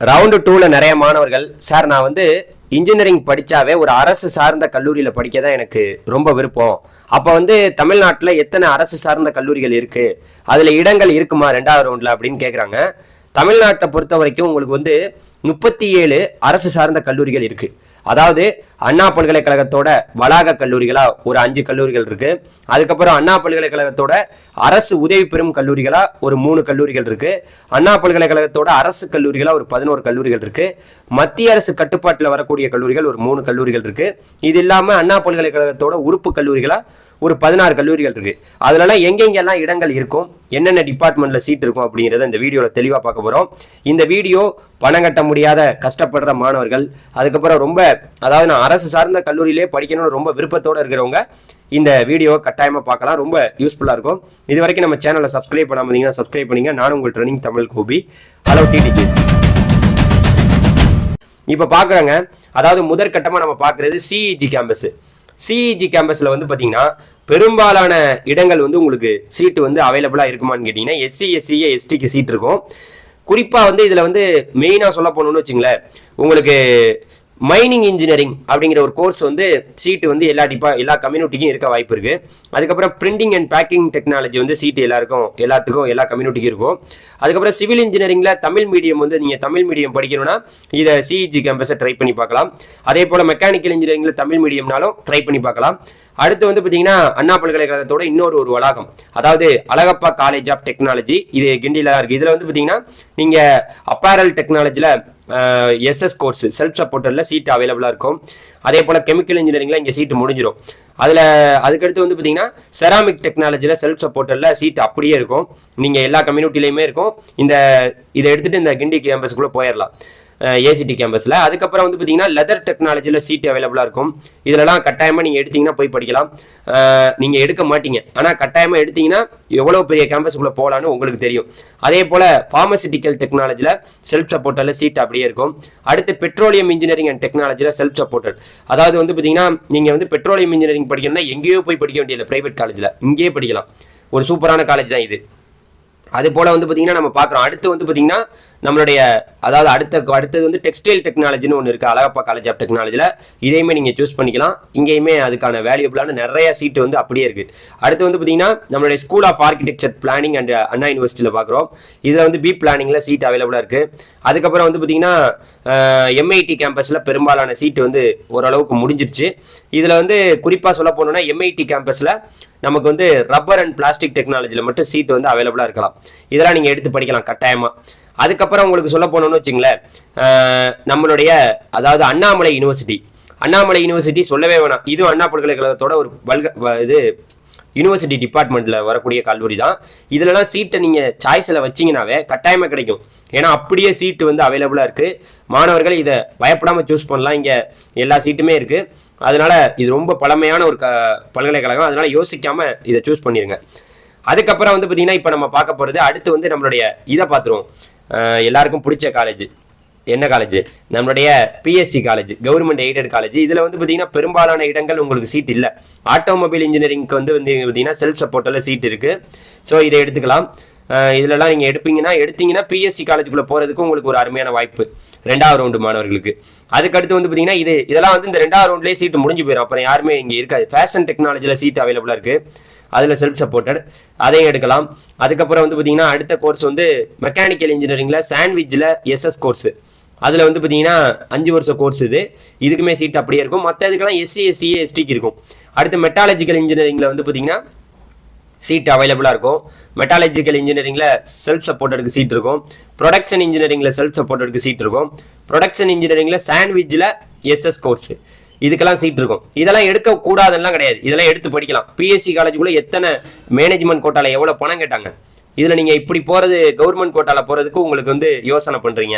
Round டூவில் நிறைய மாணவர்கள் சார் நான் வந்து இன்ஜினியரிங் படித்தாவே ஒரு அரசு சார்ந்த கல்லூரியில் படிக்க தான் எனக்கு ரொம்ப விருப்பம். அப்போ வந்து தமிழ்நாட்டில் எத்தனை அரசு சார்ந்த கல்லூரிகள் இருக்குது அதில் இடங்கள் இருக்குமா ரெண்டாவது ரவுண்டில் அப்படின்னு கேட்குறாங்க தமிழ்நாட்டை பொறுத்த வரைக்கும் உங்களுக்கு வந்து முப்பத்தி ஏழு அரசு சார்ந்த கல்லூரிகள் இருக்குது அதாவது அண்ணா பல்கலைக்கழகத்தோட வளாக கல்லூரிகளா ஒரு அஞ்சு கல்லூரிகள் இருக்கு. அதுக்கப்புறம் அண்ணா பல்கலைக்கழகத்தோட அரசு உதவி பெறும் கல்லூரிகளா ஒரு மூணு கல்லூரிகள் இருக்கு. அண்ணா பல்கலைக்கழகத்தோட அரசு கல்லூரிகளா ஒரு பதினோரு கல்லூரிகள் இருக்கு. மத்திய அரசு கட்டுப்பாட்டில் வரக்கூடிய கல்லூரிகள் ஒரு மூணு கல்லூரிகள் இருக்கு. இது இல்லாம அண்ணா பல்கலைக்கழகத்தோட உறுப்பு கல்லூரிகளா ஒரு பதினாறு கல்லூரிகள் இருக்குது அதுலலாம் எங்கெங்கெல்லாம் இடங்கள் இருக்கும் என்னென்ன டிபார்ட்மெண்ட்டில் சீட் இருக்கும் அப்படிங்கிறத இந்த வீடியோவில் தெளிவாக பார்க்க போகிறோம் இந்த வீடியோ பணம் கட்ட முடியாத கஷ்டப்படுற மாணவர்கள் அதுக்கப்புறம் ரொம்ப அதாவது நான் அரசு சார்ந்த கல்லூரியிலே படிக்கணும்னு ரொம்ப விருப்பத்தோடு இருக்கிறவங்க இந்த வீடியோவை கட்டாயமாக பார்க்கலாம். ரொம்ப யூஸ்ஃபுல்லாக இருக்கும். இது வரைக்கும் நம்ம சேனலை சப்ஸ்கிரைப் பண்ணாமல் இருந்தீங்கன்னா சப்ஸ்கிரைப் பண்ணிங்க. நானும் உங்கள் ட்ரெனிங் தமிழ் கோபி ஹலோ டிடிஜிஸ் இப்போ பார்க்குறாங்க. அதாவது முதற்கட்டமாக நம்ம பார்க்குறது சிஇஜி கேம்பஸ் சிஇஜி கேம்பஸில் வந்து பார்த்தீங்கன்னா பெரும்பாலான இடங்கள் வந்து உங்களுக்கு சீட்டு வந்து அவைலபிளாக இருக்குமான்னு கேட்டிங்கன்னா எஸ்சி எஸ்சிஏ எஸ்டிக்கு சீட் இருக்கும். குறிப்பாக வந்து இதில் வந்து மெயினாக சொல்ல போகணுன்னு வச்சுங்களேன் உங்களுக்கு மைனிங் இன்ஜினியரிங் அப்படிங்கிற ஒரு கோர்ஸ் வந்து சீட்டு வந்து எல்லா டிப்பா எல்லா கம்யூனிட்டிக்கும் இருக்க வாய்ப்பு இருக்கு. அதுக்கப்புறம் பிரிண்டிங் அண்ட் பேக்கிங் டெக்னாலஜி வந்து சீட்டு எல்லாருக்கும் எல்லாத்துக்கும் எல்லா கம்யூனிட்டிக்கும் இருக்கும். அதுக்கப்புறம் சிவில் இன்ஜினியரிங்ல தமிழ் மீடியம் வந்து நீங்க தமிழ் மீடியம் படிக்கணும்னா இதை சிஇஜி கேம்பஸை ட்ரை பண்ணி பார்க்கலாம். அதே போல மெக்கானிக்கல் இன்ஜினியரிங்ல தமிழ் மீடியம்னாலும் ட்ரை பண்ணி பார்க்கலாம். அடுத்து வந்து பார்த்தீங்கன்னா அண்ணா பல்கலைக்கழகத்தோட இன்னொரு ஒரு வளாகம். அதாவது அழகப்பா காலேஜ் ஆஃப் டெக்னாலஜி இது கிண்டியில் இருக்குது இதில் வந்து பார்த்தீங்கன்னா நீங்கள் அப்பாரல் டெக்னாலஜியில் எஸ்எஸ் கோர்ஸ் செல்ஃப் சப்போர்ட்டரில் சீட் அவைலபிளாக இருக்கும். அதே போல் கெமிக்கல் இன்ஜினியரிங்கில் இங்கே சீட்டு முடிஞ்சிடும் அதில் அதுக்கடுத்து வந்து பார்த்தீங்கன்னா செராமிக் டெக்னாலஜியில் செல்ஃப் சப்போர்ட்டரில் சீட் அப்படியே இருக்கும். நீங்கள் எல்லா கம்யூனிட்டிலையுமே இருக்கும். இந்த இதை எடுத்துகிட்டு இந்த கிண்டி கேம்பஸ்க்குள்ளே போயிடலாம் ஏசிடி கேம்பஸில் அதுக்கப்புறம் வந்து பார்த்தீங்கன்னா லெதர் டெக்னாலஜியில் சீட் அவைலபிளாக இருக்கும். இதிலலாம் கட்டாயமாக நீங்கள் எடுத்தீங்கன்னா போய் படிக்கலாம். நீங்கள் எடுக்க மாட்டீங்க. ஆனால் கட்டாயமாக எடுத்தீங்கன்னா எவ்வளோ பெரிய கேம்பஸுக்குள்ளே போகலான்னு உங்களுக்கு தெரியும். அதே போல் ஃபார்மசிட்டிக்கல் டெக்னாலஜியில் செல்ஃப் சப்போர்ட்டில் சீட் அப்படியே இருக்கும். அடுத்து பெட்ரோலியம் இன்ஜினியரிங் அண்ட் டெக்னாலஜியில் செல்ஃப் சப்போர்ட்டர் அதாவது வந்து பார்த்தீங்கன்னா நீங்கள் வந்து பெட்ரோலியம் இன்ஜினியரிங் படிக்கணும்னா எங்கேயோ போய் படிக்க வேண்டியதில்லை. ப்ரைவேட் காலேஜில் இங்கேயே படிக்கலாம். ஒரு சூப்பரான காலேஜ் தான் இது. அது போல் வந்து பார்த்தீங்கன்னா நம்ம பார்க்குறோம். அடுத்து வந்து பார்த்தீங்கன்னா நம்மளுடைய அதாவது அடுத்த அடுத்தது வந்து டெக்ஸ்டைல் டெக்னாலஜின்னு ஒன்று இருக்குது அழகப்பா காலேஜ் ஆஃப் டெக்னாலஜியில் இதையுமே நீங்கள் சூஸ் பண்ணிக்கலாம். இங்கேயுமே அதுக்கான வேல்யூபிளான நிறைய சீட்டு வந்து அப்படியே இருக்குது அடுத்து வந்து பார்த்தீங்கன்னா நம்மளுடைய school of architecture planning and Anna யூனிவர்சிட்டியில் பார்க்குறோம் இதில் வந்து பி பிளானிங்கில் சீட் அவைலபிளாக இருக்குது அதுக்கப்புறம் வந்து பார்த்தீங்கன்னா எம்ஐடி கேம்பஸில் பெரும்பாலான சீட்டு வந்து ஓரளவுக்கு முடிஞ்சிருச்சு. இதில் வந்து குறிப்பாக சொல்ல போனோம்னா எம்ஐடி கேம்பஸில் நமக்கு வந்து ரப்பர் அண்ட் பிளாஸ்டிக் டெக்னாலஜியில் மட்டும் சீட் வந்து அவைலபிளாக இருக்கலாம். இதெல்லாம் நீங்கள் எடுத்து படிக்கலாம் கட்டாயமாக அதுக்கப்புறம் உங்களுக்கு சொல்ல போனோம்னு வச்சுங்களேன் நம்மளுடைய அதாவது அண்ணாமலை யூனிவர்சிட்டி. அண்ணாமலை யூனிவர்சிட்டி சொல்லவே வேணாம். இதுவும் அண்ணா பல்கலைக்கழகத்தோட ஒரு பல்க இது யூனிவர்சிட்டி டிபார்ட்மெண்ட்டில் வரக்கூடிய கல்லூரி தான். இதிலலாம் சீட்டை நீங்கள் சாய்ஸில் வச்சிங்கனாவே கட்டாயமாக கிடைக்கும். ஏன்னா அப்படியே சீட்டு வந்து அவைலபிளாக இருக்குது மாணவர்கள் இதை பயப்படாமல் சூஸ் பண்ணலாம். இங்கே எல்லா சீட்டுமே இருக்குது அதனால் இது ரொம்ப பழமையான ஒரு க பல்கலைக்கழகம். அதனால் யோசிக்காமல் இதை சூஸ் பண்ணிடுங்க அதுக்கப்புறம் வந்து பார்த்திங்கன்னா இப்போ நம்ம பார்க்க போகிறது அடுத்து வந்து நம்மளுடைய இதை பார்த்துருவோம். எல்லாருக்கும் பிடிச்ச காலேஜ் என்ன காலேஜ் நம்மளுடைய BSc college government aided college இதில் வந்து பார்த்தீங்கன்னா பெரும்பாலான இடங்கள் உங்களுக்கு சீட் இல்லை. ஆட்டோமொபைல் இன்ஜினியரிங்க்கு வந்து வந்து பார்த்தீங்கன்னா செல்ஃப் சப்போர்ட்டில் சீட் இருக்குது ஸோ இதை எடுத்துக்கலாம். இதிலலாம் நீங்கள் எடுப்பீங்கன்னா எடுத்தீங்கன்னா பிஎஸ்சி காலேஜுக்குள்ளே போகிறதுக்கு உங்களுக்கு ஒரு அருமையான வாய்ப்பு. ரெண்டாவது ரவுண்டு மாணவர்களுக்கு. அதுக்கடுத்து வந்து பார்த்தீங்கன்னா இது இதெல்லாம் வந்து இந்த ரெண்டாவது ரவுண்ட்லேயே சீட்டு முடிஞ்சு போயிடும் அப்புறம் யாருமே இங்கே இருக்காது. ஃபேஷன் டெக்னாலஜியில் சீட் அவைலபிளாக இருக்குது அதில் செல்ஃப் சப்போர்ட்டட் அதையும் எடுக்கலாம். அதுக்கப்புறம் வந்து பார்த்தீங்கன்னா அடுத்த கோர்ஸ் வந்து மெக்கானிக்கல் இன்ஜினியரிங்கில் சாண்ட்விச்சில் எஸ்எஸ் கோர்ஸு அதில் வந்து பார்த்தீங்கன்னா அஞ்சு வருஷம் கோர்ஸ் இது. இதுக்குமே சீட் அப்படியே இருக்கும். மற்ற இதுக்கெல்லாம் எஸ்சி எஸ்சிஏ எஸ்டிக்கு இருக்கும். அடுத்து மெட்டாலஜிக்கல் இன்ஜினியரிங்கில் வந்து பார்த்தீங்கன்னா சீட் அவைலபிளாக இருக்கும். மெட்டாலஜிக்கல் இன்ஜினியரிங்கில் செல்ஃப் சப்போர்ட்டடுக்கு சீட் இருக்கும். ப்ரொடக்ஷன் இன்ஜினியரிங்கில் செல்ஃப் சப்போர்ட்டடுக்கு சீட் இருக்கும். ப்ரொடக்ஷன் இன்ஜினியரிங்கில் சாண்ட்விச்சில் எஸ்எஸ் கோர்ஸு இதுக்கெல்லாம் சீட் இருக்கும். இதெல்லாம் எடுக்கக்கூடாதுலாம் கிடையாது. இதெல்லாம் எடுத்து படிக்கலாம். பிஎஸ்சி காலேஜுக்குள்ளே எத்தனை மேனேஜ்மெண்ட் கோட்டாவில் எவ்வளோ பணம் கேட்டாங்க? இதில் நீங்கள் இப்படி போகிறது கவர்மெண்ட் கோட்டாவில் போகிறதுக்கு உங்களுக்கு வந்து யோசனை பண்ணுறீங்க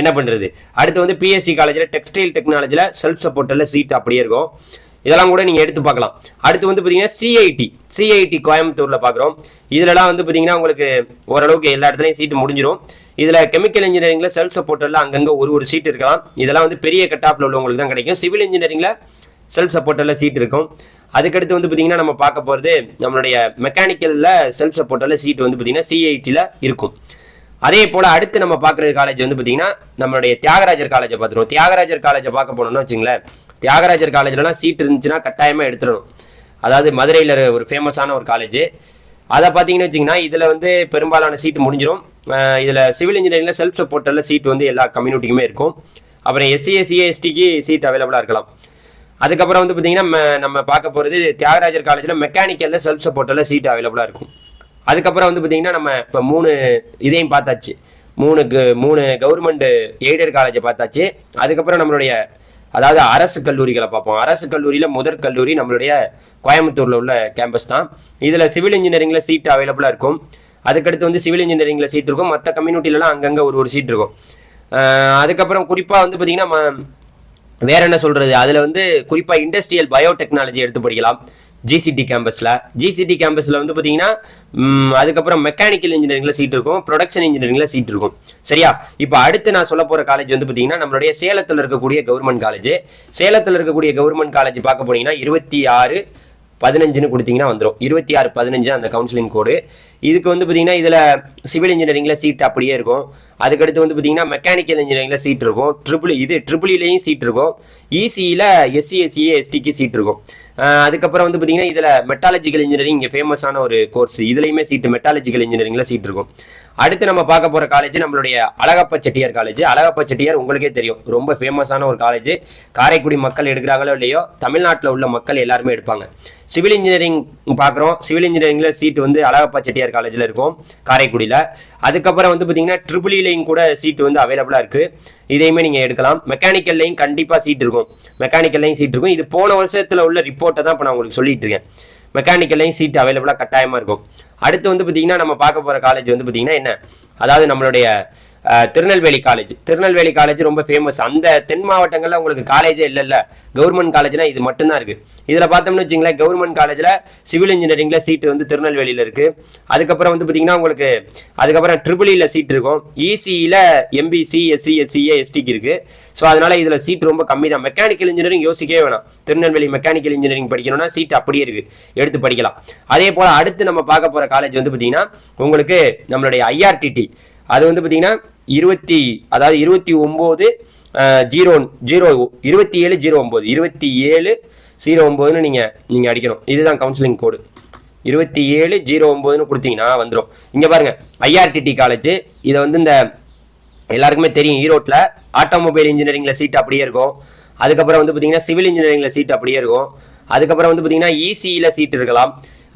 என்ன பண்ணுறது அடுத்து வந்து பிஎஸ்சி காலேஜில் டெக்ஸ்டைல் டெக்னாலஜியில் செல்ஃப் சப்போர்ட்டில் சீட் அப்படியே இருக்கும். இதெல்லாம் கூட நீங்கள் எடுத்து பார்க்கலாம். அடுத்து வந்து பார்த்தீங்கன்னா சிஐடி சிஐடி கோயம்புத்தூரில் பார்க்குறோம் இதிலலாம் வந்து பார்த்தீங்கன்னா உங்களுக்கு ஓரளவுக்கு எல்லா இடத்துலையும் சீட்டு முடிஞ்சிடும் இதில் கெமிக்கல் இன்ஜினியரிங்கில் செல்ஃப் சப்போர்ட்டரில் அங்கங்கே ஒரு ஒரு சீட் இருக்கலாம். இதெல்லாம் வந்து பெரிய கட் ஆஃபில் உள்ளவங்களுக்கு தான் கிடைக்கும். சிவில் இன்ஜினியரிங்கில் செல்ஃப் சப்போர்ட்டரில் சீட் இருக்கும். அதுக்கடுத்து வந்து பார்த்தீங்கன்னா நம்ம பார்க்க போகிறது நம்மளுடைய மெக்கானிக்கலில் செல்ஃப் சப்போர்ட்டரில் சீட் வந்து பார்த்தீங்கன்னா சிஐடியில் இருக்கும். அதே போல் அடுத்து நம்ம பார்க்குற காலேஜ் வந்து பார்த்தீங்கன்னா நம்மளுடைய தியாகராஜர் காலேஜை பார்த்துருவோம். தியாகராஜர் காலேஜை பார்க்க போனோம்னு வச்சுங்களேன். தியாகராஜர் காலேஜ்லலாம் சீட் இருந்துச்சுன்னா கட்டாயமாக எடுத்துடணும். அதாவது மதுரையில் ஒரு ஃபேமஸான ஒரு காலேஜ் அதை பார்த்தீங்கன்னு வச்சிங்கன்னா இதில் வந்து பெரும்பாலான சீட்டு முடிஞ்சிடும் இதில் சிவில் இன்ஜினியரிங்கில் செல்ஃப் சப்போர்ட்டில் சீட் வந்து எல்லா கம்யூனிட்டிக்குமே இருக்கும். அப்புறம் எஸ்சி எஸ்சிஏ எஸ்டிக்கு சீட் அவைலபிளாக இருக்கலாம். அதுக்கப்புறம் வந்து பார்த்தீங்கன்னா நம்ம பார்க்க போகிறது தியாகராஜர் காலேஜில் மெக்கானிக்கலில் செல்ஃப் சப்போர்ட்டில் சீட் அவைலபிளாக இருக்கும். அதுக்கப்புறம் வந்து பார்த்திங்கன்னா நம்ம இப்போ மூணு இதையும் பார்த்தாச்சு. மூணு க- மூணு கவர்மெண்ட் எய்டட் காலேஜை பார்த்தாச்சு. அதுக்கப்புறம் நம்மளுடைய அதாவது அரசு கல்லூரிகளை பார்ப்போம். அரசு கல்லூரியில் முதற் கல்லூரி நம்மளுடைய கோயம்புத்தூரில் உள்ள கேம்பஸ் தான். இதில் சிவில் இன்ஜினியரிங்கில் சீட் அவைலபிளாக இருக்கும். அதுக்கடுத்து வந்து சிவில் இன்ஜினியரிங்கில் சீட் இருக்கும். மற்ற கம்யூனிட்டிலலாம் அங்கங்கே ஒரு ஒரு சீட் இருக்கும். அதுக்கப்புறம் குறிப்பாக வந்து பார்த்திங்கன்னா வேற என்ன சொல்கிறது அதில் வந்து குறிப்பாக இண்டஸ்ட்ரியல் பயோடெக்னாலஜி எடுத்து படிக்கலாம். ஜிசிடி கேம்பஸில் ஜிசிடி கேம்பஸில் வந்து பார்த்தீங்கன்னா அதுக்கப்புறம் மெக்கானிக்கல் இன்ஜினியரிங்கில் சீட் இருக்கும் ப்ரொடக்ஷன் இன்ஜினியரிங்கில் சீட் இருக்கும். சரியா? இப்போ அடுத்து நான் சொல்ல போகிற காலேஜ் வந்து பார்த்தீங்கன்னா நம்மளுடைய சேலத்தில் இருக்கக்கூடிய கவர்மெண்ட் காலேஜ் சேலத்தில் இருக்கக்கூடிய கவர்மெண்ட் காலேஜ் பார்க்க போனீங்கன்னா இருபத்தி ஆறு பதினஞ்சுன்னு கொடுத்தீங்கன்னா வந்துடும் இருபத்தி ஆறு பதினஞ்சு அந்த கவுன்சிலிங் கோடு இதுக்கு வந்து பார்த்தீங்கன்னா இதில் சிவில் இன்ஜினியரிங்கில் சீட் அப்படியே இருக்கும். அதுக்கடுத்து வந்து பார்த்தீங்கன்னா மெக்கானிக்கல் இன்ஜினியரிங்கில் சீட் இருக்கும். ட்ரிபிள் e, இது ட்ரிபிள்லேயும் e சீட் இருக்கும். இசியில் எஸ்சி எஸ்சிஏ எஸ்டிக்கு சீட் இருக்கும். அதுக்கப்புறம் வந்து பார்த்தீங்கன்னா இதில் மெட்டாலஜிக்கல் இன்ஜினியரிங் இங்கே ஃபேமஸான ஒரு கோர்ஸ் இதுலையுமே சீட்டு மெட்டாலஜிக்கல் இன்ஜினியரிங்கில் சீட் இருக்கும். அடுத்து நம்ம பார்க்க போகிற காலேஜ் நம்மளுடைய அழகப்ப செட்டியார் காலேஜ் அழகப்பா செட்டியார் உங்களுக்கே தெரியும். ரொம்ப ஃபேமஸான ஒரு காலேஜ் காரைக்குடி மக்கள் எடுக்கிறாங்களோ இல்லையோ தமிழ்நாட்டில் உள்ள மக்கள் எல்லாருமே எடுப்பாங்க. சிவில் இன்ஜினியரிங் பார்க்குறோம். சிவில் இன்ஜினியரிங்கில் சீட் வந்து அழகப்பா செட்டியார் காலேஜில் இருக்கும் காரைக்குடியில் அதுக்கப்புறம் வந்து பார்த்தீங்கன்னா ட்ரிபிளிலையும் e கூட சீட்டு வந்து அவைலபிளாக இருக்குது இதையுமே நீங்கள் எடுக்கலாம். மெக்கானிக்கல்லையும் கண்டிப்பாக சீட் இருக்கும். மெக்கானிக்கல்லையும் சீட் இருக்கும். இது போன வருஷத்தில் உள்ள ரிப்போர்ட்டை தான் இப்போ நான் உங்களுக்கு சொல்லிட்டு இருக்கேன். மெக்கானிக்கல்லையும் சீட் அவைலபிளாக கட்டாயமாக இருக்கும். அடுத்து வந்து பார்த்தீங்கன்னா நம்ம பார்க்க போகிற காலேஜ் வந்து பார்த்தீங்கன்னா என்ன? அதாவது நம்மளுடைய திருநெல்வேலி காலேஜ் திருநெல்வேலி காலேஜ் ரொம்ப ஃபேமஸ் அந்த தென் மாவட்டங்களில் உங்களுக்கு காலேஜே இல்லைல்ல. கவர்மெண்ட் காலேஜ்னா இது மட்டும்தான் இருக்குது இதில் பார்த்தோம்னு வச்சிங்களேன் கவர்மெண்ட் காலேஜில் சிவில் இன்ஜினியரிங்கில் சீட்டு வந்து திருநெல்வேலியில் இருக்குது அதுக்கப்புறம் வந்து பார்த்தீங்கன்னா உங்களுக்கு அதுக்கப்புறம் ட்ரிபிளியில் e சீட் இருக்கும். இசியில் எம்பிசி எஸ்சி எஸ்சிஏ எஸ்டிக்கு இருக்குது ஸோ அதனால் இதில் சீட் ரொம்ப கம்மி தான் மெக்கானிக்கல் இன்ஜினியரிங் யோசிக்கவே வேணாம். திருநெல்வேலி மெக்கானிக்கல் இன்ஜினியரிங் படிக்கணும்னா சீட் அப்படியே இருக்குது எடுத்து படிக்கலாம். அதே போல் அடுத்து நம்ம பார்க்க போகிற காலேஜ் வந்து பார்த்திங்கன்னா உங்களுக்கு நம்மளுடைய ஐஆர்டிடி அது வந்து பார்த்தீங்கன்னா இருபத்தி அதாவது இருபத்தி ஒம்பது ஜீரோ ஜீரோ இருபத்தி ஏழு ஜீரோ ஒம்பது. இருபத்தி ஏழு ஜீரோ ஒம்போதுன்னு நீங்கள் நீங்கள் அடிக்கணும். இதுதான் கவுன்சிலிங் கோடு இருபத்தி ஏழு ஜீரோ ஒம்பதுன்னு கொடுத்தீங்கன்னா வந்துடும் இங்கே பாருங்கள் ஐஆர்டிடி காலேஜ் இதை வந்து இந்த எல்லாருக்குமே தெரியும். ஈரோட்டில் ஆட்டோமொபைல் இன்ஜினியரிங்கில் சீட் அப்படியே இருக்கும். அதுக்கப்புறம் வந்து பார்த்தீங்கன்னா சிவில் இன்ஜினியரிங்கில் சீட் அப்படியே இருக்கும். அதுக்கப்புறம் வந்து பார்த்தீங்கன்னா இசியில் சீட் இருக்கலாம்.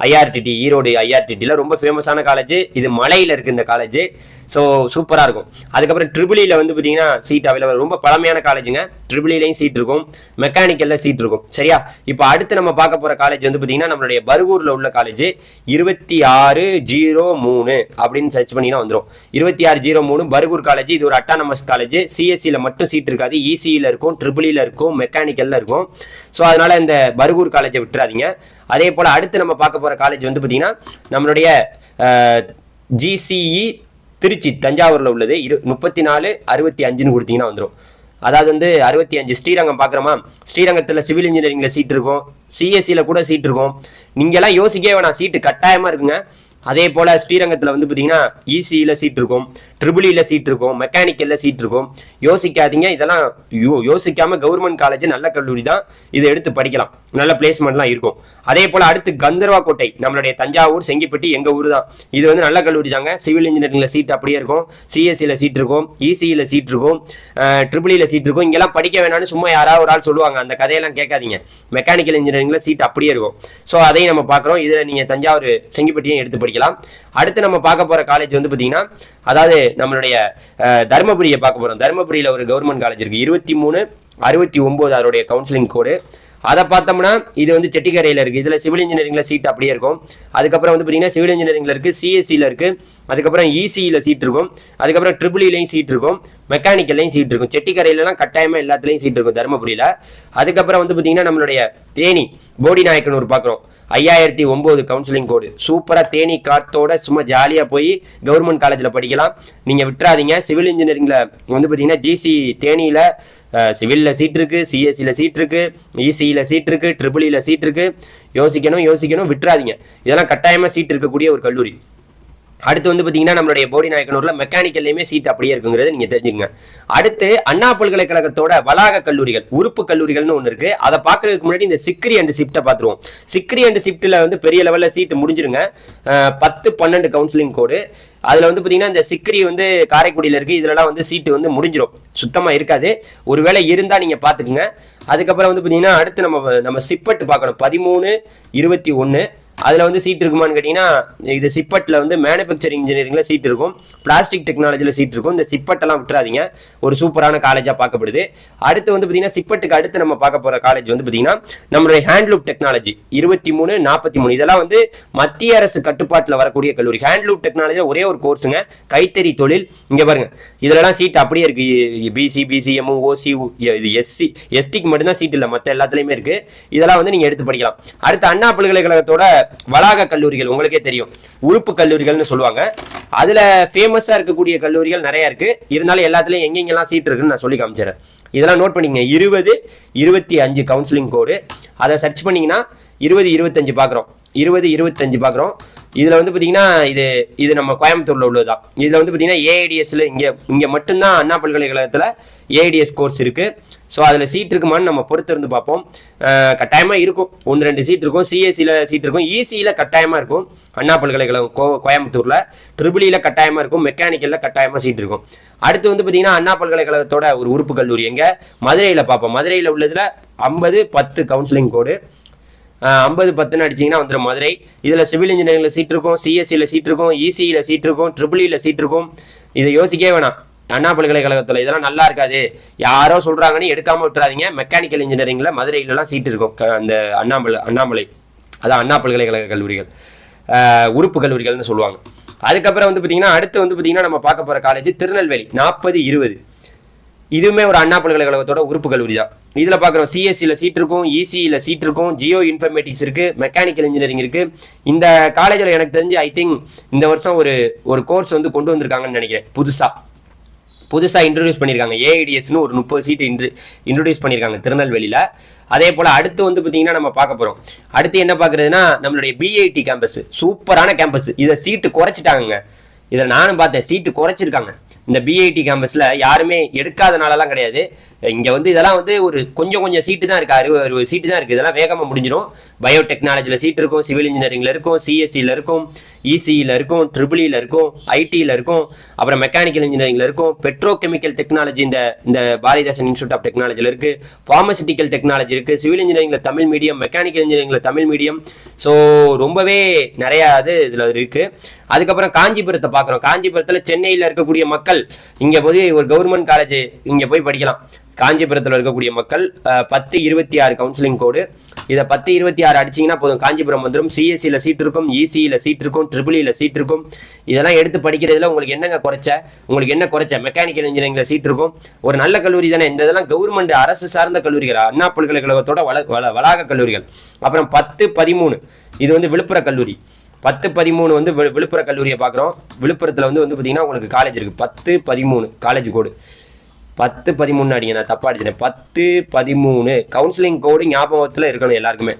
ஐஆர்டிடி ஈரோடு ஐஆர்டிடியில் ரொம்ப ஃபேமஸான காலேஜ் இது மலையில் இருக்குது இந்த காலேஜ் ஸோ சூப்பராக இருக்கும். அதுக்கப்புறம் ட்ரிபிளியில் e வந்து பார்த்தீங்கன்னா சீட் அவைலபிள் ரொம்ப பழமையான காலேஜுங்க ட்ரிபிளிலையும் சீட் இருக்கும். மெக்கானிக்கலில் சீட் இருக்கும். சரியா? இப்போ அடுத்து நம்ம பார்க்க போகிற காலேஜ் வந்து பார்த்தீங்கன்னா நம்மளுடைய பர்கூரில் உள்ள காலேஜ் இருபத்தி ஆறு ஜீரோ மூணு அப்படின்னு சர்ச் பண்ணினா வந்துடும் இருபத்தி ஆறு ஜீரோ மூணு பர்கூர் காலேஜ் இது ஒரு அட்டானமஸ் காலேஜ் சிஎஸ்சியில் மட்டும் சீட் இருக்காது. இசியில் இருக்கும் ட்ரிபிளியில் இருக்கும் மெக்கானிக்கலில் இருக்கும். ஸோ அதனால் இந்த பர்கூர் காலேஜை விட்டுறாதீங்க. அதே போல் அடுத்து நம்ம பார்க்க போகிற காலேஜ் வந்து பார்த்தீங்கன்னா நம்மளுடைய ஜிசிஇ திருச்சி தஞ்சாவூரில் உள்ளது. இரு முப்பத்தி நாலு அறுபத்தி அஞ்சுன்னு கொடுத்தீங்கன்னா வந்துடும் அதாவது வந்து அறுபத்தி அஞ்சு ஸ்ரீரங்கம் பார்க்குறோமா? ஸ்ரீரங்கத்தில் சிவில் இன்ஜினியரிங்கில் சீட் இருக்கும். சிஎஸ்சியில் கூட சீட் இருக்கும். நீங்கள்லாம் யோசிக்கவே வேணாம். சீட்டு கட்டாயமாக இருக்குங்க. அதே போல் ஸ்ரீரங்கத்தில் வந்து பார்த்தீங்கன்னா இசியில் சீட் இருக்கும் ட்ரிபிளியில் e சீட் இருக்கும் மெக்கானிக்கலில் சீட் இருக்கும். யோசிக்காதீங்க இதெல்லாம் யோ யோசிக்காமல் கவர்மெண்ட் காலேஜ் நல்ல கல்லூரி தான். இதை எடுத்து படிக்கலாம். நல்ல பிளேஸ்மெண்ட்லாம் இருக்கும். அதே போல் அடுத்து கந்தர்வா கோட்டை நம்மளுடைய தஞ்சாவூர் செங்கிப்பட்டி எங்கள் ஊர் தான். இது வந்து நல்ல கல்லூரி தாங்க. சிவில் இன்ஜினியரிங்கில் சீட் அப்படியே இருக்கும். சிஎஸ்சியில் சீட் இருக்கும். இசியில் சீட் இருக்கும். ட்ரிபிளியில் சீட் இருக்கும். இங்கெல்லாம் படிக்க வேணாம்னு சும்மா யாராவது ஒரு ஆள் சொல்லுவாங்க. அந்த கதையெல்லாம் கேட்காதீங்க. மெக்கானிக்கல் இன்ஜினியரிங்கில் சீட் அப்படியே இருக்கும். ஸோ அதையும் நம்ம பார்க்குறோம். இதில் நீங்கள் தஞ்சாவூர் செங்கிப்பட்டியும் எடுத்து படிக்கலாம். அடுத்து நம்ம பார்க்க போகிற காலேஜ் வந்து பார்த்தீங்கன்னா அதாவது நம்மளுடைய தருமபுரியை பார்க்க போகிறோம் தருமபுரியில் ஒரு கவர்மெண்ட் காலேஜ் இருக்குது இருபத்தி மூணு அறுபத்தி ஒம்பது அதோடைய கவுன்சிலிங் கோடு அதை பார்த்தோம்னா இது வந்து செட்டிக்கரையில் இருக்குது இதில் சிவில் இன்ஜினியரிங்கில் சீட் அப்படியே இருக்கும். அதுக்கப்புறம் வந்து பார்த்தீங்கன்னா சிவில் இன்ஜினியரிங்கில் இருக்குது சிஎஸ்சியில் இருக்குது அதுக்கப்புறம் இசியில் சீட் இருக்கும். அதுக்கப்புறம் ட்ரிபிளிலையும் e சீட் இருக்கும். மெக்கானிக்கல்லையும் சீட் இருக்கும். செட்டிக்கரையிலலாம் கட்டாயமாக எல்லாத்துலேயும் சீட் இருக்கும் தருமபுரியில். அதுக்கப்புறம் வந்து பார்த்தீங்கன்னா நம்மளுடைய தேனி போடி நாயக்கனூர் பார்க்குறோம். ஐயாயிரத்தி ஒம்பது கவுன்சிலிங் கோடு சூப்பராக தேனி காத்தோட சும்மா ஜாலியாக போய் கவர்மெண்ட் காலேஜில் படிக்கலாம். நீங்கள் விட்டுறாதீங்க. சிவில் இன்ஜினியரிங்கில் வந்து பார்த்தீங்கன்னா ஜிசி தேனியில் சிவிலில் சீட் இருக்குது சிஎஸ்சியில் சீட் இருக்குது இசியில் சீட் இருக்குது ட்ரிபிளியில் e சீட் இருக்குது யோசிக்கணும் யோசிக்கணும் விட்டுறாதீங்க. இதெல்லாம் கட்டாயமாக சீட் இருக்கக்கூடிய ஒரு கல்லூரி. அடுத்து வந்து பார்த்தீங்கன்னா நம்மளுடைய போடி நாயக்கனூரில் மெக்கானிக்கல்லையுமே சீட் அப்படியே இருக்குங்கிறது நீங்கள் தெரிஞ்சுங்க அடுத்து அண்ணா பல்கலைக்கழகத்தோட வளாக கல்லூரிகள் உறுப்பு கல்லூரிகள்னு ஒன்று இருக்குது அதை பார்க்கறதுக்கு முன்னாடி இந்த சிக்ரி அண்ட் ஷிஃப்ட்டை பார்த்துருவோம். சிக்ரி அண்ட் ஷிஃப்ட்டில் வந்து பெரிய லெவலில் சீட்டு முடிஞ்சிருங்க. பத்து பன்னெண்டு கவுன்சிலிங் கோடு அதில் வந்து பார்த்தீங்கன்னா இந்த சிக்ரி வந்து காரைக்குடியில் இருக்குது இதுலலாம் வந்து சீட்டு வந்து முடிஞ்சிடும் சுத்தமாக இருக்காது. ஒருவேளை இருந்தால் நீங்கள் பார்த்துக்குங்க. அதுக்கப்புறம் வந்து பார்த்தீங்கன்னா அடுத்து நம்ம நம்ம சிப்பட்டு பார்க்கணும். பதிமூணு இருபத்தி ஒன்று அதில் வந்து சீட் இருக்குமான்னு கேட்டிங்கன்னா இது சிப்பட்டில் வந்து மேனுஃபேக்சரிங் இன்ஜினியரிங்கில் சீட் இருக்கும். பிளாஸ்டிக் டெக்னாலஜியில் சீட் இருக்கும். இந்த சிப்பட்டெல்லாம் விட்டுறாதீங்க. ஒரு சூப்பரான காலேஜாக பார்க்கப்படுது. அடுத்து வந்து பார்த்தீங்கன்னா சிப்பட்டுக்கு அடுத்து நம்ம பார்க்க போகிற காலேஜ் வந்து பார்த்தீங்கன்னா நம்மளுடைய ஹேண்ட்லூப் டெக்னாலஜி இருபத்தி மூணு நாற்பத்தி மூணு. இதெல்லாம் வந்து மத்திய அரசு கட்டுப்பாட்டில் வரக்கூடிய கல்லூரி. ஹேண்ட்லூப் டெக்னாலஜியில் ஒரே ஒரு கோர்ஸுங்க கைத்தறி தொழில். இங்கே பாருங்க. இதுலலாம் சீட் அப்படியே இருக்குது பிசி பிசிஎம் ஓசி இது எஸ்சி எஸ்டிக்கு மட்டும்தான் சீட் இல்லை. மற்ற எல்லாத்துலேயுமே இருக்குது இதெல்லாம் வந்து நீங்கள் எடுத்து படிக்கலாம். அடுத்து அண்ணா பல்கலைக்கழகத்தோட வளாக கல்லூரிகள் உங்களுக்கே தெரியும். உறுப்பு கல்லூரிகள்னு சொல்லுவாங்க. அதில் ஃபேமஸாக இருக்கக்கூடிய கல்லூரிகள் நிறையா இருக்கு. இருந்தாலும் எல்லாத்துலேயும் எங்கெங்கெல்லாம் சீட் இருக்குன்னு நான் சொல்லி காமிச்சிடுறேன். இதெல்லாம் நோட் பண்ணிங்க இருபது இருபத்தி அஞ்சு கவுன்சிலிங் கோடு அதை சர்ச் பண்ணீங்கன்னா இருபது இருபத்தஞ்சு பார்க்குறோம் இருபது இருபத்தஞ்சு பார்க்குறோம் இதில் வந்து பார்த்தீங்கன்னா இது இது நம்ம கோயம்புத்தூரில் உள்ளது தான். இதில் வந்து பார்த்தீங்கன்னா ஏஐடிஎஸ்ல இங்கே இங்கே மட்டும்தான் அண்ணா பல்கலைக்கழகத்தில் ஏஐடிஎஸ் கோர்ஸ் இருக்குது ஸோ அதில் சீட் இருக்குமான்னு நம்ம பொறுத்திருந்து பார்ப்போம். கட்டாயமாக இருக்கும். ஒன்று ரெண்டு சீட் இருக்கும். சிஎஸ்சியில் சீட் இருக்கும். இசியில் கட்டாயமாக இருக்கும். அண்ணா பல்கலைக்கழகம் கோ கோயம்புத்தூரில். ட்ரிபிளியில் கட்டாயமாக இருக்கும். மெக்கானிக்கலில் கட்டாயமாக சீட் இருக்கும். அடுத்து வந்து பார்த்தீங்கன்னா அண்ணா பல்கலைக்கழகத்தோட ஒரு உறுப்பு கல்லூரி எங்கே? மதுரையில் பார்ப்போம். மதுரையில் உள்ளதில் ஐம்பது பத்து கவுன்சிலிங் கோடு ஐம்பது பத்துன்னு அடிச்சிங்கன்னா வந்துடும் மதுரை. இதில் சிவில் இன்ஜினியரிங்கில் சீட் இருக்கும் சிஎஸ்சியில் சீட் இருக்கும் இசியில் சீட் இருக்கும் ட்ரிபிளியில் e சீட் இருக்கும். இதை யோசிக்கவே வேணாம். அண்ணா பல்கலைக்கழகத்தில் இதெல்லாம் நல்லா இருக்காது. யாரோ சொல்கிறாங்கன்னு எடுக்காமல் விட்டுறாதீங்க. மெக்கானிக்கல் இன்ஜினியரிங்கில் மதுரையிலலாம் சீட் இருக்கும். அந்த அண்ணாமலை அண்ணாமலை. அதான் அண்ணா பல்கலைக்கழக கல்லூரிகள். உறுப்பு கல்லூரிகள்னு சொல்லுவாங்க. அதுக்கப்புறம் வந்து பார்த்தீங்கன்னா அடுத்து வந்து பார்த்தீங்கன்னா நம்ம பார்க்க போகிற காலேஜ் திருநெல்வேலி நாற்பது இருபது. இதுவுமே ஒரு அண்ணா பல்கலைக்கழகத்தோட உறுப்பு கல்லூரி தான் இதில் பார்க்குறோம் சிஎஸ்சியில் சீட் இருக்கும் இசியில் சீட் இருக்கும் ஜியோ இன்ஃபர்மேட்டிக்ஸ் இருக்குது மெக்கானிக்கல் இன்ஜினியரிங் இருக்குது இந்த காலேஜில் எனக்கு தெரிஞ்சு ஐ திங்க் இந்த வருஷம் ஒரு ஒரு கோர்ஸ் வந்து கொண்டு வந்திருக்காங்கன்னு நினைக்கிறேன் புதுசாக புதுசாக இன்ட்ரடியூஸ் பண்ணியிருக்காங்க ஏஐடிஎஸ்னு ஒரு முப்பது சீட்டு இன்ட்ரு இன்ட்ரடியூஸ் பண்ணியிருக்காங்க திருநெல்வேலியில். அதே போல் அடுத்து வந்து பார்த்தீங்கன்னா நம்ம பார்க்க போகிறோம் அடுத்து என்ன பார்க்குறதுன்னா நம்மளுடைய பிஐடி கேம்பஸ் சூப்பரான கேம்பஸ் இதை சீட்டு குறைச்சிட்டாங்கங்க. இதில் நானும் பார்த்தேன் சீட்டு குறைச்சிருக்காங்க. இந்த பிஐடி கேம்பஸில் யாருமே எடுக்காதனாலலாம் கிடையாது. இங்கே வந்து இதெல்லாம் வந்து ஒரு கொஞ்சம் கொஞ்சம் சீட்டு தான் இருக்குது அறுபது அறுபது சீட்டு தான் இருக்குது இதெல்லாம் வேகமாக முடிஞ்சிடும். பயோடெக்னாலஜியில் சீட் இருக்கும் சிவில் இன்ஜினியரிங்கில் இருக்கும் சிஎஸ்சியில் இருக்கும் இசியில் இருக்கும் ட்ரிபிளியில் இருக்கும் ஐடியில் இருக்கும் அப்புறம் மெக்கானிக்கல் இன்ஜினியரிங்கில் இருக்கும். பெட்ரோ கெமிக்கல் டெக்னாலஜி இந்த இந்த பாரதிதாசன் இன்ஸ்டியூட் ஆஃப் டெக்னாலஜியில் இருக்குது ஃபார்மசிட்டிக்கல் டெக்னாலஜி இருக்குது சிவில் இன்ஜினியரிங்கில் தமிழ் மீடியம் மெக்கானிக்கல் இன்ஜினியரிங்கில் தமிழ் மீடியம் ஸோ ரொம்பவே நிறையா இது இதில் இருக்குது அதுக்கப்புறம் காஞ்சிபுரத்தை பார்க்குறோம். காஞ்சிபுரத்தில் சென்னையில் இருக்கக்கூடிய மக்கள் இங்கே போய் ஒரு கவர்மெண்ட் காலேஜ் இங்கே போய் படிக்கலாம். காஞ்சிபுரத்தில் இருக்கக்கூடிய மக்கள் பத்து இருபத்தி ஆறு கவுன்சிலிங் கோடு இதை பத்து இருபத்தி ஆறு அடிச்சிங்கன்னா போதும். காஞ்சிபுரம் வந்துடும் சிஎஸ்சியில் சீட் இருக்கும் இசியில் சீட் இருக்கும் ட்ரிபிளியில் சீட் இருக்கும். இதெல்லாம் எடுத்து படிக்கிறதுல உங்களுக்கு என்னங்க குறைச்ச? உங்களுக்கு என்ன குறைச்ச? மெக்கானிக்கல் இன்ஜினியரிங்கில் சீட் இருக்கும். ஒரு நல்ல கல்லூரி தானே. இந்த இதெல்லாம் கவர்மெண்ட் அரசு சார்ந்த கல்லூரிகள்? அண்ணா பல்கலைக்கழகத்தோட வள வள வளாக கல்லூரிகள். அப்புறம் பத்து பதிமூணு. இது வந்து விழுப்புர கல்லூரி. பத்து பதிமூணு வந்து விழு- விழுப்புர கல்லூரியை பார்க்குறோம். விழுப்புரத்தில் வந்து வந்து பார்த்தீங்கன்னா உங்களுக்கு காலேஜ் இருக்குது பத்து பதிமூணு காலேஜ் கோடு பத்து பதிமூணு அடிங்க நான் தப்பா அடிச்சிட்டேன். பத்து பதிமூணு. கவுன்சிலிங் கோடு ஞாபகத்தில் இருக்கணும் எல்லாருக்குமே.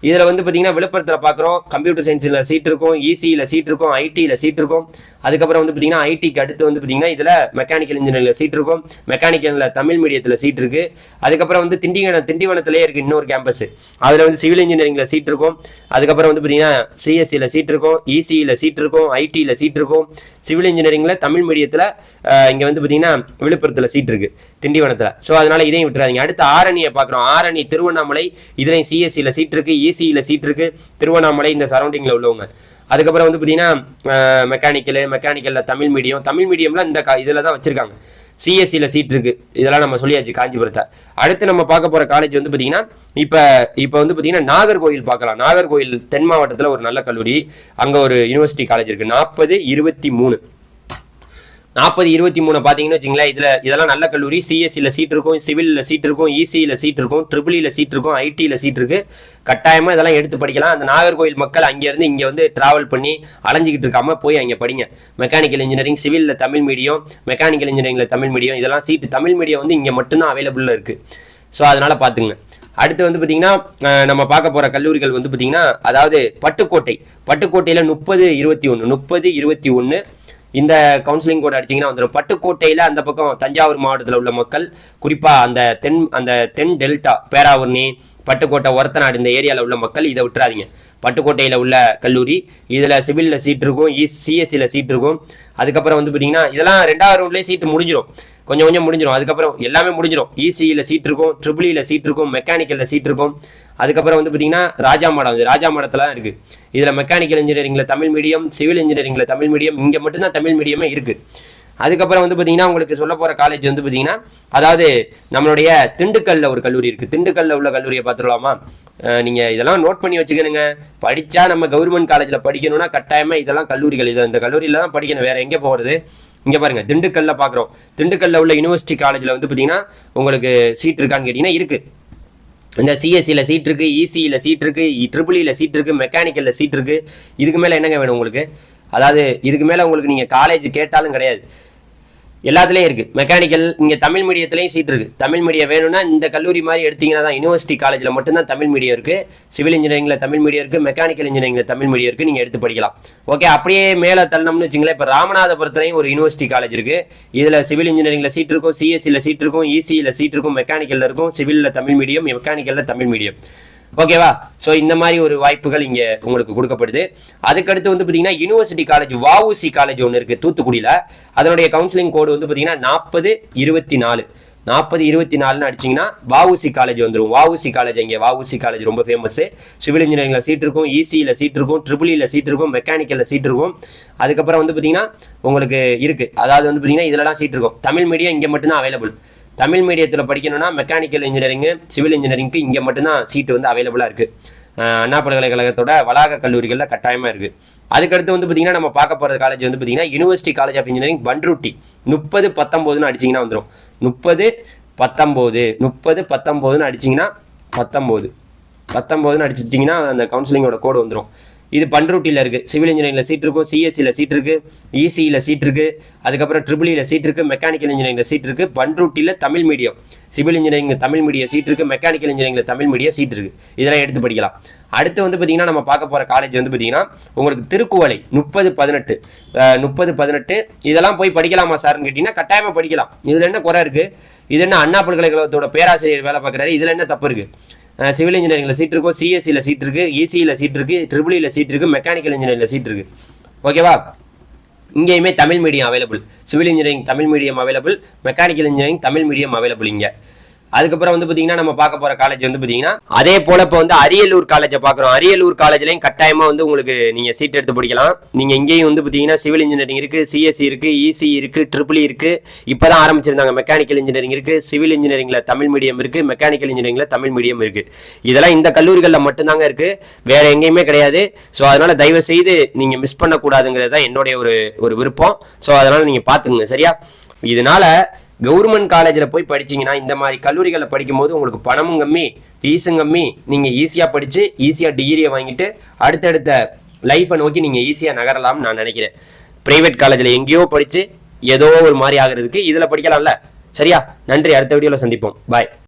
இதில் வந்து பார்த்தீங்கன்னா விழுப்புரத்தில் பார்க்குறோம். கம்ப்யூட்டர் சயின்ஸில் சீட் இருக்கும் இசியில் சீட் இருக்கும் ஐடியில் சீட் இருக்கும். அதுக்கப்புறம் வந்து பார்த்தீங்கன்னா ஐடிக்கு அடுத்து வந்து பார்த்தீங்கன்னா இதில் மெக்கானிக்கல் இன்ஜினியரிங்கில் சீட் இருக்கும். மெக்கானிக்கலில் தமிழ் மீடியத்தில் சீட் இருக்குது அதுக்கப்புறம் வந்து திண்டிவனம் திண்டிவனத்திலே இருக்குது இன்னொரு கேம்பஸ் அதில் வந்து சிவில் இன்ஜினியரிங்கில் சீட் இருக்கும். அதுக்கப்புறம் வந்து பார்த்தீங்கன்னா சிஎஸ்சியில் சீட் இருக்கும். இசியில் சீட் இருக்கும். ஐடியில் சீட் இருக்கும். சிவில் இன்ஜினியரிங்கில் தமிழ் மீடியத்தில் இங்கே வந்து பார்த்தீங்கன்னா விழுப்புரத்தில் சீட் இருக்குது திண்டிவனத்தில். ஸோ அதனால் இதையும் விட்டுறாதீங்க. அடுத்து ஆரணியை பார்க்குறோம். ஆரணி திருவண்ணாமலை இதுலையும் சிஎஸ்சியில் சீட் இருக்குது இசியில் சீட் இருக்குது திருவண்ணாமலை இந்த சரௌண்டிங்கில் உள்ளவங்க. அதுக்கப்புறம் வந்து பார்த்தீங்கன்னா மெக்கானிக்கலு மெக்கானிக்கலில் தமிழ் மீடியம் தமிழ் மீடியமில் இந்த கா இதில் தான் வச்சுருக்காங்க. சிஎஸ்சியில் சீட் இருக்குது இதெல்லாம் நம்ம சொல்லியாச்சு காஞ்சிபுரத்தை. அடுத்து நம்ம பார்க்க போகிற காலேஜ் வந்து பார்த்தீங்கன்னா இப்போ இப்போ வந்து பார்த்தீங்கன்னா நாகர்கோயில் பார்க்கலாம். நாகர்கோயில் தென் மாவட்டத்தில் ஒரு நல்ல கல்லூரி. அங்கே ஒரு யூனிவர்சிட்டி காலேஜ் இருக்குது நாற்பது இருபத்தி மூணு. நாற்பது இருபத்தி மூணு பார்த்தீங்கன்னு வச்சுங்களேன் இதில் இதெல்லாம் நல்ல கல்லூரி. சிஎஸ்சியில் சீட் இருக்கும் சிவிலில் சீட் இருக்கும் இசியில் சீட் இருக்கும் ட்ரிபிளியில் e சீட் இருக்கும் ஐடியில் சீட் இருக்குது கட்டாயமாக இதெல்லாம் எடுத்து படிக்கலாம். அந்த நாகர்கோவில் மக்கள் அங்கேருந்து இங்கே வந்து ட்ராவல் பண்ணி அலைஞ்சிக்கிட்டு இருக்காமல் போய் அங்கே படிங்க. மெக்கானிக்கல் இன்ஜினியரிங் சிவிலில் தமிழ் மீடியம் மெக்கானிக்கல் இன்ஜினியரிங்கில் தமிழ் மீடியம் இதெல்லாம் சீட்டு தமிழ் மீடியம் வந்து இங்கே மட்டும்தான் அவைலபிளில் இருக்குது ஸோ அதனால் பார்த்துங்க அடுத்து வந்து பார்த்தீங்கன்னா நம்ம பார்க்க போகிற கல்லூரிகள் வந்து பார்த்தீங்கன்னா அதாவது பட்டுக்கோட்டை. பட்டுக்கோட்டையில் முப்பது இருபத்தி ஒன்று முப்பது இருபத்தி ஒன்று இந்த கவுன்சிலிங் கோட் அடிச்சிங்கன்னா வந்துடும் பட்டுக்கோட்டையில் அந்த பக்கம் தஞ்சாவூர் மாவட்டத்தில் உள்ள மக்கள் குறிப்பாக அந்த தென் அந்த தென் டெல்டா பேராவூர்னி பட்டுக்கோட்டை ஒரத்தநாடு இந்த ஏரியாவில் உள்ள மக்கள் இதை விட்டுறாதீங்க. பட்டுக்கோட்டையில் உள்ள கல்லூரி இதில் சிவிலில் சீட் இருக்கும் இ சிஎஸ்சியில் சீட் இருக்கும். அதுக்கப்புறம் வந்து பார்த்தீங்கன்னா இதெல்லாம் ரெண்டாவது ரவுண்ட்லேயே சீட்டு முடிஞ்சிடும் கொஞ்சம் கொஞ்சம் முடிஞ்சிடும் அதுக்கப்புறம் எல்லாமே முடிஞ்சிடும் இசியில் சீட் இருக்கும் ட்ரிபிளியில் e சீட் இருக்கும் மெக்கானிக்கலில் சீட் இருக்கும். அதுக்கப்புறம் வந்து பார்த்தீங்கன்னா ராஜா மாடம். இது ராஜா மாடத்தில் தான் இருக்குது இதில் மெக்கானிக்கல் இன்ஜினியரிங்கில் தமிழ் மீடியம் சிவில் இன்ஜினியரிங்கில் தமிழ் மீடியம் இங்கே மட்டும்தான் தமிழ் மீடியமே இருக்குது அதுக்கப்புறம் வந்து பார்த்தீங்கன்னா உங்களுக்கு சொல்ல போகிற காலேஜ் வந்து பார்த்தீங்கன்னா அதாவது நம்மளுடைய திண்டுக்கல்ல ஒரு கல்லூரி இருக்குது திண்டுக்கல்ல உள்ள கல்லூரியை பார்த்துடலாமா? நீங்கள் இதெல்லாம் நோட் பண்ணி வச்சுக்கணுங்க. படித்தா நம்ம கவர்மெண்ட் காலேஜில் படிக்கணும்னா கட்டாயமாக இதெல்லாம் கல்லூரிகள் இதை இந்த கல்லூரியில் தான் படிக்கணும். வேறு எங்கே போகிறது இங்கே பாருங்கள் திண்டுக்கல்ல பார்க்குறோம் திண்டுக்கல்ல உள்ள யூனிவர்சிட்டி காலேஜில் வந்து பார்த்தீங்கன்னா உங்களுக்கு சீட் இருக்கான்னு கேட்டிங்கன்னா இருக்குது இந்த சிஎஸ்சியில் சீட் இருக்குது இசியில் சீட் இருக்குது ட்ரிபிளியில் e e சீட் இருக்குது மெக்கானிக்கலில் சீட் இருக்குது இதுக்கு மேலே என்னங்க வேணும் உங்களுக்கு? அதாவது இதுக்கு மேலே உங்களுக்கு நீங்கள் காலேஜ் கேட்டாலும் கிடையாது. எல்லாத்துலேயும் இருக்குது மெக்கானிக்கல் இங்கே தமிழ் மீடியத்துலேயும் சீட் இருக்குது தமிழ் மீடியம் வேணும்னா இந்த கல்லூரி மாதிரி எடுத்தீங்கன்னா தான் யூனிவர்சிட்டி காலேஜில் மட்டும்தான் தமிழ் மீடியம் இருக்குது சிவில் இன்ஜினியரிங்கில் தமிழ் மீடியம் இருக்குது மெக்கானிக்கல் இன்ஜினியரிங்கில் தமிழ் மீடியம் இருக்குது நீங்கள் எடுத்து படிக்கலாம். ஓகே அப்படியே மேலே தள்ளணும்னு வச்சுங்களேன். இப்போ ராமநாதபுரத்துலையும் ஒரு யூனிவர்சிட்டி காலேஜ் இருக்குது இதில் சிவில் இன்ஜினியரிங்கில் சீட் இருக்கும். சிஎஸ்சியில் சீட் இருக்கும். இசியில் சீட் இருக்கும். மெக்கானிக்கலில் இருக்கும். சிவிலில் தமிழ் மீடியம் மெக்கானிக்கலில் தமிழ் மீடியம் ஓகேவா ஸோ இந்த மாதிரி ஒரு வாய்ப்புகள் இங்கே உங்களுக்கு கொடுக்கப்படுது. அதுக்கடுத்து வந்து பார்த்தீங்கன்னா யூனிவர்சிட்டி காலேஜ் வஉசி காலேஜ் ஒன்று இருக்குது தூத்துக்குடியில். அதனுடைய கவுன்சிலிங் கோடு வந்து பார்த்தீங்கன்னா நாற்பது இருபத்தி நாலு. நாற்பது இருபத்தி நாலுன்னு அடிச்சிங்கன்னா வஉசி காலேஜ் வந்துடும் வஉசி காலேஜ் இங்கே வஉசி காலேஜ் ரொம்ப ஃபேமஸ் சிவில் இன்ஜினியரிங்கில் சீட் இருக்கும் இசியில் சீட் இருக்கும் ட்ரிபிளியில் e சீட் இருக்கும் மெக்கானிக்கலில் சீட் இருக்கும். அதுக்கப்புறம் வந்து பார்த்தீங்கன்னா உங்களுக்கு இருக்குது அதாவது வந்து பார்த்தீங்கன்னா இதெல்லாம் சீட் இருக்கும். தமிழ் மீடியம் இங்கே மட்டும்தான் அவைலபிள் தமிழ் மீடியத்தில் படிக்கணும்னா மெக்கானிக்கல் இன்ஜினியரிங்கு சிவில் இன்ஜினியரிங்க்கு இங்கே மட்டும்தான் சீட்டு வந்து அவைலபிளாக இருக்குது அண்ணா பல்கலைக்கழகத்தோட வளாக கல்லூரிகளில் கட்டாயமாக இருக்குது அதுக்கடுத்து வந்து பார்த்திங்கன்னா நம்ம பார்க்க போகிற காலேஜ் வந்து பார்த்திங்கன்னா university college of engineering Panruti முப்பது பத்தொம்போதுன்னு அடிச்சிங்கன்னா வந்துடும் முப்பது பத்தொம்போது முப்பது பத்தொம்போதுன்னு அடிச்சிங்கன்னா பத்தொம்போது. பத்தொம்போதுன்னு அடிச்சிட்டிங்கன்னா அந்த கவுன்சிலிங்கோட கோடு வந்துடும் இது பண்ருட்டியில் இருக்குது சிவில் இன்ஜினியரிங்கில் சீட் இருக்கும் சிஎஸ்சியில் சீட் இருக்குது இசியில் சீட் இருக்குது அதுக்கப்புறம் ட்ரிபிளியில் சீட் இருக்குது மெக்கானிக்கல் இன்ஜினியரிங்கில் சீட் இருக்குது பண்ருட்டியில் Tamil medium civil engineering Tamil medium seat இருக்குது மெக்கானிக்கல் இன்ஜினியரிங்கில் தமிழ் மீடியம் சீட் இருக்குது இதெல்லாம் எடுத்து படிக்கலாம். அடுத்து வந்து பார்த்தீங்கன்னா நம்ம பார்க்க போகிற காலேஜ் வந்து பார்த்தீங்கன்னா உங்களுக்கு திருக்குவளை முப்பது பதினெட்டு. முப்பது பதினெட்டு. இதெல்லாம் போய் படிக்கலாமா சார்னு கேட்டிங்கன்னா கட்டாயமாக படிக்கலாம். இதில் என்ன குறை இருக்குது இது என்ன அண்ணா பல்கலைக்கழகத்தோட பேராசிரியர் வேலை பார்க்குறாரு? இதில் என்ன தப்பு இருக்குது சிவில் இன்ஜினியரிங்கில் சீட் இருக்கும். சிஎஸ்சியில் சீட் இருக்கு. இசியில் சீட் இருக்கு. ட்ரிபிளியில் e சீட் இருக்கு. மெக்கானிக்கல் இன்ஜினியரிங்கில் சீட் இருக்கு. ஓகேவா? இங்கேயுமே Tamil medium available civil engineering Tamil medium available mechanical engineering Tamil medium available இங்கே. அதுக்கப்புறம் வந்து பார்த்தீங்கன்னா நம்ம பார்க்க போகிற காலேஜ் வந்து பார்த்தீங்கன்னா அதே போல் இப்போ வந்து அரியலூர் காலேஜை பார்க்குறோம். அரியலூர் காலேஜ்லயும் கட்டாயமாக வந்து உங்களுக்கு நீங்கள் சீட் எடுத்து படிக்கலாம். நீங்கள் இங்கேயும் வந்து பார்த்தீங்கன்னா சிவில் இன்ஜினியரிங் இருக்குது சிஎஸ்சி இருக்குது இசி இருக்குது ட்ரிபிள் e இருக்குது இப்போ தான் ஆரம்பிச்சிருந்தாங்க. மெக்கானிக்கல் இன்ஜினியரிங் இருக்குது சிவில் இன்ஜினியரிங்கில் தமிழ் மீடியம் இருக்குது மெக்கானிக்கல் இன்ஜினியரிங்கில் தமிழ் மீடியம் இருக்குது இதெல்லாம் இந்த கல்லூரிகளில் மட்டும்தாங்க இருக்குது வேற எங்கேயுமே கிடையாது. ஸோ அதனால் தயவு செய்து நீங்கள் மிஸ் பண்ணக்கூடாதுங்கிறது தான் என்னுடைய ஒரு ஒரு விருப்பம். ஸோ அதனால் நீங்கள் பாத்துங்க சரியா? இதனால கவர்மெண்ட் காலேஜில் போய் படிச்சீங்கன்னா இந்த மாதிரி கல்லூரிகளில் படிக்கும்போது உங்களுக்கு பணமும் கம்மி ஃபீஸும் கம்மி. நீங்கள் ஈஸியாக படித்து ஈஸியாக டிகிரியை வாங்கிட்டு அடுத்தடுத்த லைஃப்பை நோக்கி நீங்கள் ஈஸியாக நகரலாம்னு நான் நினைக்கிறேன். ப்ரைவேட் காலேஜில் எங்கேயோ படித்து ஏதோ ஒரு மாதிரி ஆகுறதுக்கு இதில் படிக்கலாம்ல. சரியா? நன்றி. அடுத்த வீடியோவில் சந்திப்போம். பாய்